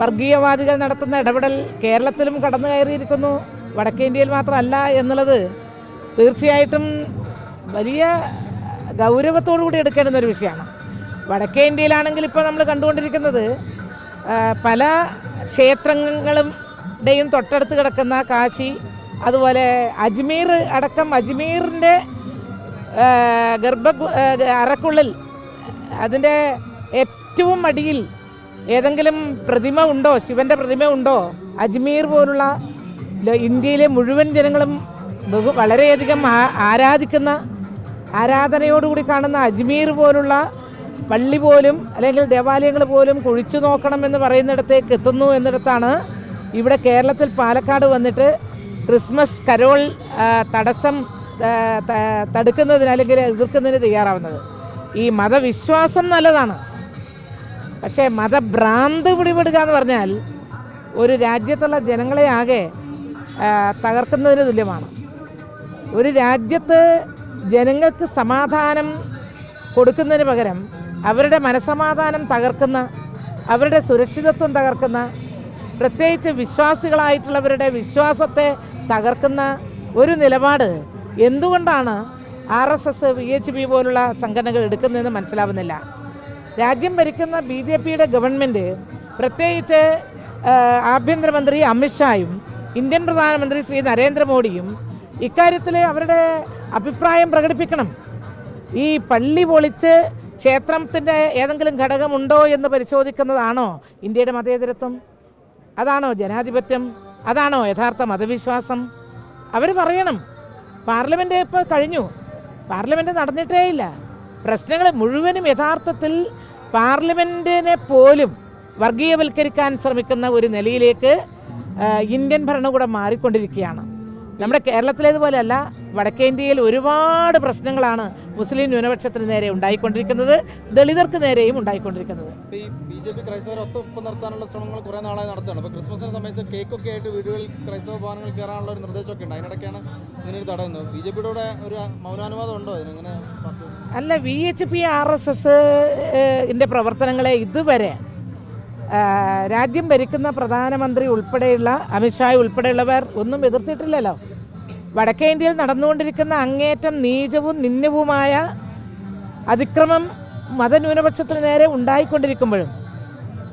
വർഗീയവാദികൾ നടത്തുന്ന ഇടപെടൽ കേരളത്തിലും കടന്നു കയറിയിരിക്കുന്നു. വടക്കേ ഇന്ത്യയിൽ മാത്രമല്ല എന്നുള്ളത് തീർച്ചയായിട്ടും വലിയ ഗൗരവത്തോടു കൂടി എടുക്കേണ്ടുന്ന ഒരു വിഷയമാണ്. വടക്കേ ഇന്ത്യയിലാണെങ്കിൽ ഇപ്പോൾ നമ്മൾ കണ്ടുകൊണ്ടിരിക്കുന്നത് പല ക്ഷേത്രങ്ങളും ടെയും തൊട്ടടുത്ത് കിടക്കുന്ന കാശി അതുപോലെ അജ്മീർ അടക്കം അജ്മീറിന്റെ ഗർഭ അറക്കുള്ളിൽ അതിന്റെ ഏറ്റവും അടിയിൽ ഏതെങ്കിലും പ്രതിമ ഉണ്ടോ? ശിവന്റെ പ്രതിമ ഉണ്ടോ? അജ്മീർ പോലുള്ള ഇന്ത്യയിലെ മുഴുവൻ ജനങ്ങളും ബഹു വളരെയധികം ആരാധിക്കുന്ന ആരാധനയോടുകൂടി കാണുന്ന അജ്മീർ പോലുള്ള പള്ളി പോലും അല്ലെങ്കിൽ ദേവാലയങ്ങൾ പോലും കുഴിച്ചു നോക്കണം എന്ന് പറയുന്നിടത്തേക്ക് എത്തുന്നു എന്നിടത്താണ് ഇവിടെ കേരളത്തിൽ പാലക്കാട് വന്നിട്ട് ക്രിസ്മസ് കരോൾ തടസ്സം തടുക്കുന്നതിന് അല്ലെങ്കിൽ എതിർക്കുന്നതിന് തയ്യാറാവുന്നത്. ഈ മതവിശ്വാസം നല്ലതാണ്. പക്ഷേ മതഭ്രാന്ത് പിടിപെടുക എന്ന് പറഞ്ഞാൽ ഒരു രാജ്യത്തുള്ള ജനങ്ങളെ ആകെ തകർക്കുന്നതിന് തുല്യമാണ്. ഒരു രാജ്യത്ത് ജനങ്ങൾക്ക് സമാധാനം കൊടുക്കുന്നതിന് പകരം അവരുടെ മനസമാധാനം തകർക്കുന്ന അവരുടെ സുരക്ഷിതത്വം തകർക്കുന്ന പ്രത്യേകിച്ച് വിശ്വാസികളായിട്ടുള്ളവരുടെ വിശ്വാസത്തെ തകർക്കുന്ന ഒരു നിലപാട് എന്തുകൊണ്ടാണ് R S S V H P പോലുള്ള സംഘടനകൾ എടുക്കുന്നതെന്ന് മനസ്സിലാവുന്നില്ല. രാജ്യം ഭരിക്കുന്ന ബി ജെ പിയുടെ ഗവൺമെന്റ് പ്രത്യേകിച്ച് ആഭ്യന്തരമന്ത്രി അമിത്ഷായും ഇന്ത്യൻ പ്രധാനമന്ത്രി ശ്രീ നരേന്ദ്രമോദിയും ഇക്കാര്യത്തിൽ അവരുടെ അഭിപ്രായം പ്രകടിപ്പിക്കണം. ഈ പള്ളി പൊളിച്ച് ക്ഷേത്രത്തിന്റെ ഏതെങ്കിലും ഘടകമുണ്ടോ എന്ന് പരിശോധിക്കുന്നതാണോ ഇന്ത്യയുടെ മതേതരത്വം? അതാണോ ജനാധിപത്യം? അതാണോ യഥാർത്ഥ മതവിശ്വാസം? അവർ പറയണം. പാർലമെന്റ് ഇപ്പോൾ കഴിഞ്ഞു. പാർലമെന്റ് നടന്നിട്ടേ ഇല്ല പ്രശ്നങ്ങൾ മുഴുവനും യഥാർത്ഥത്തിൽ പാർലമെന്റിനെ പോലും വർഗീയവൽക്കരിക്കാൻ ശ്രമിക്കുന്ന ഒരു നിലയിലേക്ക് ഇന്ത്യൻ ഭരണകൂടം മാറിക്കൊണ്ടിരിക്കുകയാണ്. നമ്മുടെ കേരളത്തിലേതുപോലെയല്ല വടക്കേ ഇന്ത്യയിൽ ഒരുപാട് പ്രശ്നങ്ങളാണ് മുസ്ലിം ന്യൂനപക്ഷത്തിന് നേരെ ഉണ്ടായിക്കൊണ്ടിരിക്കുന്നത് ദളിതർക്ക് നേരെയും ഉണ്ടായിക്കൊണ്ടിരിക്കുന്നത്. ബി ജെ പി ക്രൈസ്തവരെ ഒത്തൊപ്പം നിർത്താനുള്ള ശ്രമങ്ങൾ കുറേ നാളായി നടത്തുകയാണ് അപ്പോൾ ക്രിസ്മസിന് സമയത്ത് കേക്കൊക്കെ ആയിട്ട് വീടുകളിൽ ക്രൈസ്തവ ഭവനങ്ങൾ കയറാനുള്ള ഒരു നിർദ്ദേശമൊക്കെ ഉണ്ട്. അതിനിടയ്ക്കാണ് ഇങ്ങനൊരു തടയുന്നത്. ബി ജെ പിയുടെ ഒരു മൗനാനുവാദം ഉണ്ടോ? അതിനെങ്ങനെ അല്ല V H P R S S ഇന്റെ പ്രവർത്തനങ്ങളെ ഇതുവരെ രാജ്യം ഭരിക്കുന്ന പ്രധാനമന്ത്രി ഉൾപ്പെടെയുള്ള അമിത്ഷാ ഉൾപ്പെടെയുള്ളവർ ഒന്നും എതിർത്തിട്ടില്ലല്ലോ. വടക്കേ ഇന്ത്യയിൽ നടന്നുകൊണ്ടിരിക്കുന്ന അങ്ങേറ്റം നീചവും നിന്നവുമായ അതിക്രമം മതന്യൂനപക്ഷത്തിന് നേരെ ഉണ്ടായിക്കൊണ്ടിരിക്കുമ്പോഴും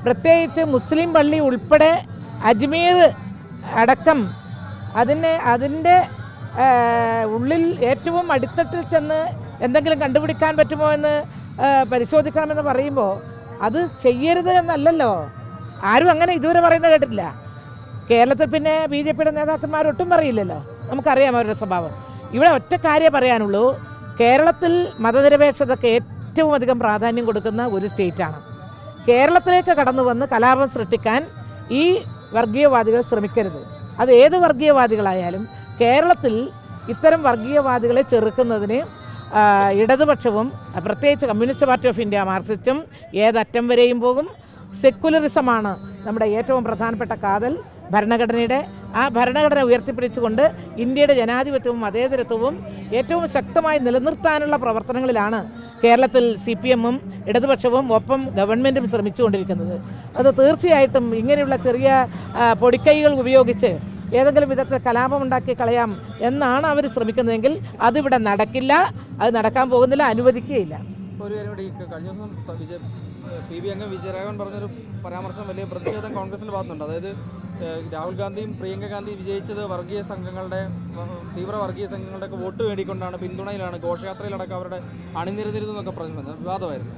പ്രത്യേകിച്ച് മുസ്ലിം പള്ളി ഉൾപ്പെടെ അജ്മീർ അടക്കം അതിനെ അതിന്റെ ഉള്ളിൽ ഏറ്റവും അടിത്തട്ടിൽ ചെന്ന് എന്തെങ്കിലും കണ്ടുപിടിക്കാൻ പറ്റുമോ എന്ന് പരിശോധിക്കാമെന്ന് പറയുമ്പോൾ അത് ചെയ്യരുത് എന്നല്ലല്ലോ. ആരും അങ്ങനെ ഇതുവരെ പറയുന്നത് കേട്ടിട്ടില്ല. കേരളത്തിൽ പിന്നെ ബി ജെ പിയുടെ നേതാക്കന്മാർ ഒട്ടും പറയില്ലല്ലോ. നമുക്കറിയാം അവരുടെ സ്വഭാവം. ഇവിടെ ഒറ്റ കാര്യമേ പറയാനുള്ളൂ. കേരളത്തിൽ മതനിരപേക്ഷതയ്ക്ക് ഏറ്റവും അധികം പ്രാധാന്യം കൊടുക്കുന്ന ഒരു സ്റ്റേറ്റാണ്. കേരളത്തിലേക്ക് കടന്നു വന്ന് കലാപം സൃഷ്ടിക്കാൻ ഈ വർഗീയവാദികൾ ശ്രമിക്കരുത്. അത് ഏത് വർഗീയവാദികളായാലും കേരളത്തിൽ ഇത്തരം വർഗീയവാദികളെ ചെറുക്കുന്നതിന് ഇടതുപക്ഷവും പ്രത്യേകിച്ച് കമ്മ്യൂണിസ്റ്റ് പാർട്ടി ഓഫ് ഇന്ത്യ മാർക്സിസ്റ്റും ഏതറ്റം വരെയും പോകും. സെക്കുലറിസമാണ് നമ്മുടെ ഏറ്റവും പ്രധാനപ്പെട്ട കാതൽ ഭരണഘടനയുടെ. ആ ഭരണഘടന ഉയർത്തിപ്പിടിച്ചുകൊണ്ട് ഇന്ത്യയുടെ ജനാധിപത്യവും മതേതരത്വവും ഏറ്റവും ശക്തമായി നിലനിർത്താനുള്ള പ്രവർത്തനങ്ങളിലാണ് കേരളത്തിൽ സി പി എമ്മും ഇടതുപക്ഷവും ഒപ്പം ഗവൺമെന്റും ശ്രമിച്ചുകൊണ്ടിരിക്കുന്നത്. അത് തീർച്ചയായിട്ടും ഇങ്ങനെയുള്ള ചെറിയ പൊടിക്കൈകൾ ഉപയോഗിച്ച് ഏതെങ്കിലും വിധത്തിൽ കലാപം ഉണ്ടാക്കി കളയാം എന്നാണ് അവർ ശ്രമിക്കുന്നതെങ്കിൽ അതിവിടെ നടക്കില്ല അത് നടക്കാൻ പോകുന്നില്ല അനുവദിക്കുകയില്ല. ഒരു കാര്യം കൂടി ഈ കഴിഞ്ഞ ദിവസം സ- വിജയ് പി ബി അംഗം വിജയരാഘവൻ പറഞ്ഞൊരു പരാമർശം വലിയ പ്രതിഷേധം കോൺഗ്രസിന്റെ ഭാഗത്തുണ്ട് അതായത് രാഹുൽ ഗാന്ധിയും പ്രിയങ്ക ഗാന്ധി വിജയിച്ചത് വർഗീയ സംഘങ്ങളുടെ തീവ്ര വർഗീയ സംഘങ്ങളുടെ ഒക്കെ വോട്ട് വേണ്ടിക്കൊണ്ടാണ് പിന്തുണയിലാണ് ഘോഷയാത്രയിലടക്കം അവരുടെ അണിനിരന്നിരുന്നൊക്കെ പറഞ്ഞു വിവാദമായിരുന്നു.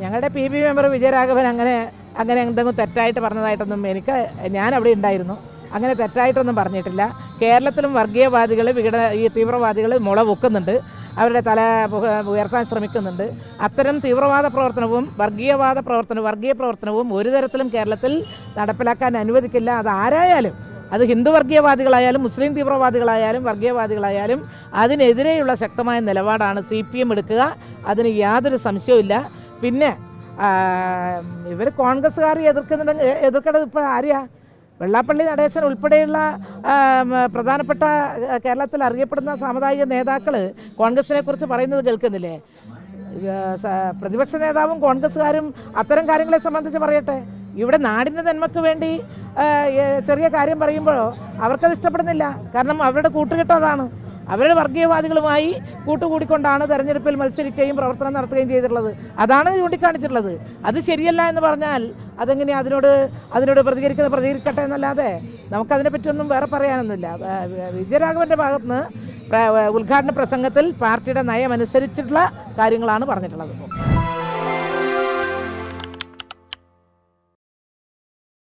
ഞങ്ങളുടെ പി ബി മെമ്പർ വിജയരാഘവൻ അങ്ങനെ അങ്ങനെ എന്തെങ്കിലും തെറ്റായിട്ട് പറഞ്ഞതായിട്ടൊന്നും എനിക്ക് ഞാൻ അവിടെ ഉണ്ടായിരുന്നു. അങ്ങനെ തെറ്റായിട്ടൊന്നും പറഞ്ഞിട്ടില്ല. കേരളത്തിലും വർഗീയവാദികൾ വിഘടന ഈ തീവ്രവാദികൾ മുള അവരുടെ തല ഉയർത്താൻ ശ്രമിക്കുന്നുണ്ട്. അത്തരം തീവ്രവാദ പ്രവർത്തനവും വർഗീയവാദ പ്രവർത്തനവും വർഗീയ പ്രവർത്തനവും ഒരു തരത്തിലും കേരളത്തിൽ നടപ്പിലാക്കാൻ അനുവദിക്കില്ല. അത് ആരായാലും അത് ഹിന്ദു വർഗീയവാദികളായാലും മുസ്ലിം തീവ്രവാദികളായാലും വർഗീയവാദികളായാലും അതിനെതിരെയുള്ള ശക്തമായ നിലപാടാണ് സി പി എം എടുക്കുക. അതിന് യാതൊരു സംശയവുമില്ല പിന്നെ ഇവർ കോൺഗ്രസ്സുകാർ എതിർക്കുന്നുണ്ടെങ്കിൽ എതിർക്കേണ്ടത് ഇപ്പോൾ ആരെയാ? വെള്ളാപ്പള്ളി നടേശൻ ഉൾപ്പെടെയുള്ള പ്രധാനപ്പെട്ട കേരളത്തിൽ അറിയപ്പെടുന്ന സാമുദായിക നേതാക്കൾ കോൺഗ്രസിനെ കുറിച്ച് പറയുന്നത് കേൾക്കുന്നില്ലേ? പ്രതിപക്ഷ നേതാവും കോൺഗ്രസ്സുകാരും അത്തരം കാര്യങ്ങളെ സംബന്ധിച്ച് പറയട്ടെ? ഇവിടെ നാടിന്റെ നന്മക്ക് വേണ്ടി ചെറിയ കാര്യം പറയുമ്പോഴോ അവർക്കത് ഇഷ്ടപ്പെടുന്നില്ല. കാരണം അവരുടെ കൂട്ടുകെട്ട് അതാണ്. അവരുടെ വർഗീയവാദികളുമായി കൂട്ടുകൂടിക്കൊണ്ടാണ് തെരഞ്ഞെടുപ്പിൽ മത്സരിക്കുകയും പ്രവർത്തനം നടത്തുകയും ചെയ്തിട്ടുള്ളത്. അതാണ് ചൂണ്ടിക്കാണിച്ചിട്ടുള്ളത്. അത് ശരിയല്ല എന്ന് പറഞ്ഞാൽ അതെങ്ങനെ അതിനോട് അതിനോട് പ്രതികരിക്കുന്നത് പ്രതികരിക്കട്ടെ എന്നല്ലാതെ നമുക്കതിനെ പറ്റിയൊന്നും വേറെ പറയാനൊന്നുമില്ല. വിജയരാഘവന്റെ ഭാഗത്തുനിന്ന് ഉദ്ഘാടന പ്രസംഗത്തിൽ പാർട്ടിയുടെ നയമനുസരിച്ചിട്ടുള്ള കാര്യങ്ങളാണ് പറഞ്ഞിട്ടുള്ളത്.